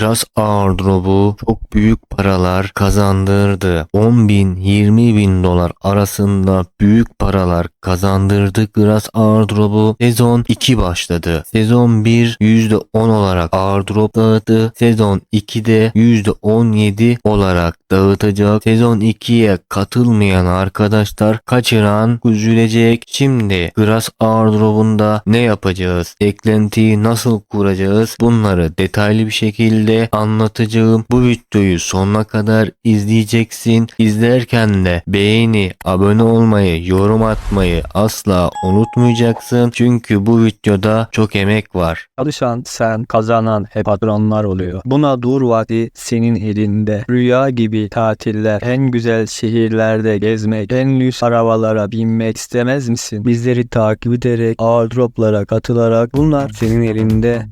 Grass airdrop'u çok büyük paralar kazandırdı. 10 bin 20 bin dolar arasında büyük paralar kazandırdı Grass airdrop'u. Sezon 2 başladı. Sezon 1 %10 olarak airdrop dağıttı. Sezon 2'de %17 olarak dağıtacak. Sezon 2'ye katılmayan arkadaşlar kaçıran üzülecek. Şimdi Grass airdrop'unda ne yapacağız? Eklentiyi nasıl kuracağız? Bunları detaylı bir şekilde anlatacağım. Bu videoyu sonuna kadar izleyeceksin. İzlerken de beğeni, abone olmayı, yorum atmayı asla unutmayacaksın. Çünkü bu videoda çok emek var. Çalışan sen, kazanan hep patronlar oluyor. Buna dur vakti senin elinde. Rüya gibi tatiller, en güzel şehirlerde gezmek, en lüks arabalara binmek istemez misin? Bizleri takip ederek, airdroplara katılarak bunlar senin elinde.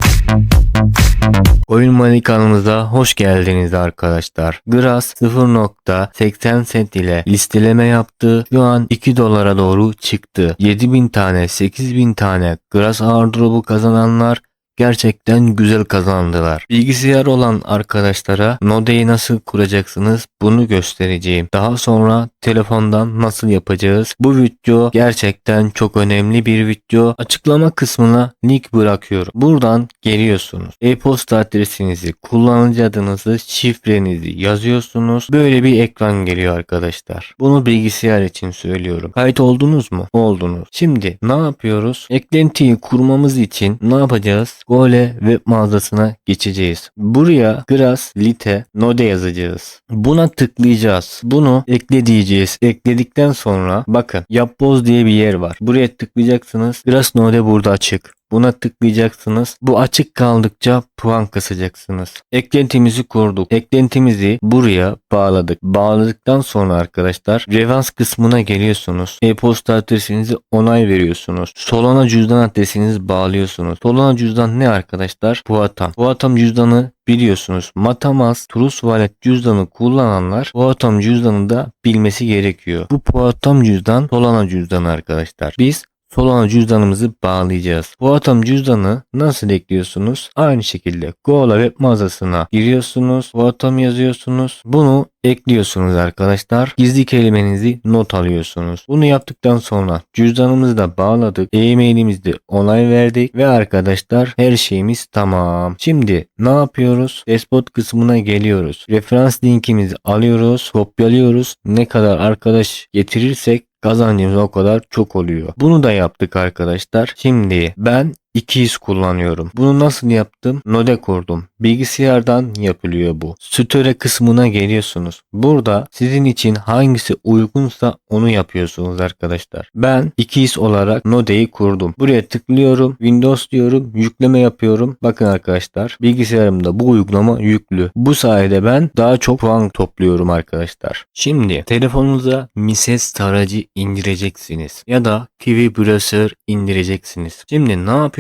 Oyun Money kanalımıza hoş geldiniz arkadaşlar. Grass 0.80 cent ile listeleme yaptı. Şu an 2 dolara doğru çıktı. 7000 tane 8000 tane Grass airdrop'u kazananlar gerçekten güzel kazandılar. Bilgisayar olan arkadaşlara Node'yi nasıl kuracaksınız bunu göstereceğim. Daha sonra telefondan nasıl yapacağız? Bu video gerçekten çok önemli bir video. Açıklama kısmına link bırakıyorum. Buradan geliyorsunuz. E-posta adresinizi, kullanıcı adınızı, şifrenizi yazıyorsunuz. Böyle bir ekran geliyor arkadaşlar. Bunu bilgisayar için söylüyorum. Kayıt oldunuz mu? Oldunuz. Şimdi ne yapıyoruz? Eklentiyi kurmamız için ne yapacağız? Gole web mağazasına geçeceğiz. Buraya Grass, Lite, Node yazacağız. Buna tıklayacağız. Bunu ekle diyeceğiz. Ekledikten sonra bakın yapboz diye bir yer var. Buraya tıklayacaksınız. Grass Node burada açık. Buna tıklayacaksınız. Bu açık kaldıkça puan kasacaksınız. Eklentimizi kurduk. Eklentimizi buraya bağladık. Bağladıktan sonra arkadaşlar Revans kısmına geliyorsunuz. E-posta adresinizi onay veriyorsunuz. Solana cüzdan adresinizi bağlıyorsunuz. Solana cüzdan ne arkadaşlar? Puatam. Puatam cüzdanı biliyorsunuz. Metamask, Trust Wallet cüzdanı kullananlar Puatam cüzdanı da bilmesi gerekiyor. Bu Puatam cüzdan Solana cüzdanı arkadaşlar. Biz Solana cüzdanımızı bağlayacağız. Bu atom cüzdanı nasıl ekliyorsunuz? Aynı şekilde Google'a web mağazasına giriyorsunuz. Bu atom yazıyorsunuz. Bunu ekliyorsunuz arkadaşlar. Gizli kelimenizi not alıyorsunuz. Bunu yaptıktan sonra cüzdanımızı da bağladık. E-mailimizde onay verdik ve arkadaşlar her şeyimiz tamam. Şimdi ne yapıyoruz? Despot kısmına geliyoruz. Referans linkimizi alıyoruz, kopyalıyoruz. Ne kadar arkadaş getirirsek kazancımız o kadar çok oluyor. Bunu da yaptık arkadaşlar. Şimdi ben 200 kullanıyorum. Bunu nasıl yaptım? Node kurdum. Bilgisayardan yapılıyor bu. Sütöre kısmına geliyorsunuz. Burada sizin için hangisi uygunsa onu yapıyorsunuz arkadaşlar. Ben 200 olarak Node'yi kurdum. Buraya tıklıyorum. Windows diyorum. Yükleme yapıyorum. Bakın arkadaşlar bilgisayarımda bu uygulama yüklü. Bu sayede ben daha çok puan topluyorum arkadaşlar. Şimdi telefonunuza Mises tarayıcı indireceksiniz. Ya da Kiwi Browser indireceksiniz. Şimdi ne yapıyorsunuz?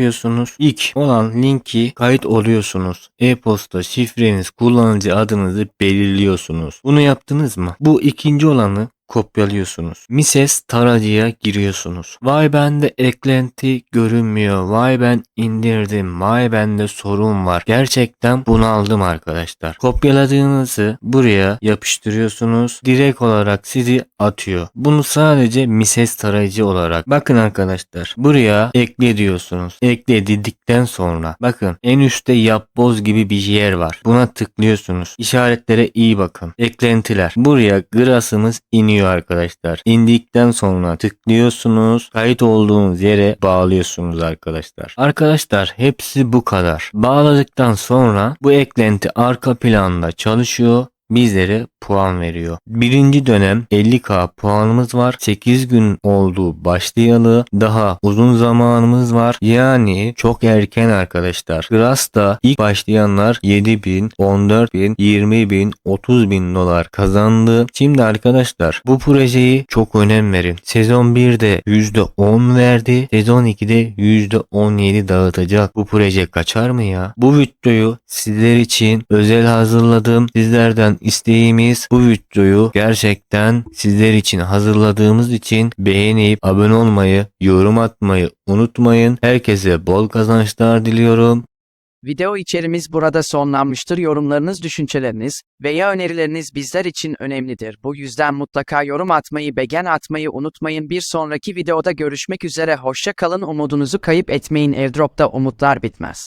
İlk olan linki kayıt oluyorsunuz. E-posta şifreniz, kullanıcı adınızı belirliyorsunuz. Bunu yaptınız mı? Bu ikinci olanı kopyalıyorsunuz. Mises tarayıcıya giriyorsunuz. Vay bende eklenti görünmüyor. Vay ben indirdim. Vay bende sorun var. Gerçekten bunaldım arkadaşlar. Kopyaladığınızı buraya yapıştırıyorsunuz. Direkt olarak sizi atıyor. Bunu sadece Mises tarayıcı olarak. Bakın arkadaşlar. Buraya ekle diyorsunuz. Ekle dedikten sonra bakın en üstte yapboz gibi bir yer var. Buna tıklıyorsunuz. İşaretlere iyi bakın. Eklentiler. Buraya grasımız iniyor arkadaşlar. İndikten sonra tıklıyorsunuz. Kayıt olduğunuz yere bağlıyorsunuz arkadaşlar. Arkadaşlar hepsi bu kadar. Bağladıktan sonra bu eklenti arka planda çalışıyor bizlere puan veriyor. Birinci dönem 50k puanımız var. 8 gün oldu başlayalı. Daha uzun zamanımız var. Yani çok erken arkadaşlar. Grass'ta ilk başlayanlar 7000, 14000, 20000, 30000 dolar kazandı. Şimdi arkadaşlar bu projeyi çok önem verin. Sezon 1'de %10 verdi. Sezon 2'de %17 dağıtacak. Bu proje kaçar mı ya? Bu videoyu sizler için özel hazırladım. Sizlerden isteğimiz bu videoyu gerçekten sizler için hazırladığımız için beğenip abone olmayı, yorum atmayı unutmayın. Herkese bol kazançlar diliyorum. Video içerimiz burada sonlanmıştır. Yorumlarınız, düşünceleriniz veya önerileriniz bizler için önemlidir. Bu yüzden mutlaka yorum atmayı, beğen atmayı unutmayın. Bir sonraki videoda görüşmek üzere. Hoşça kalın. Umudunuzu kayıp etmeyin. Airdrop'ta umutlar bitmez.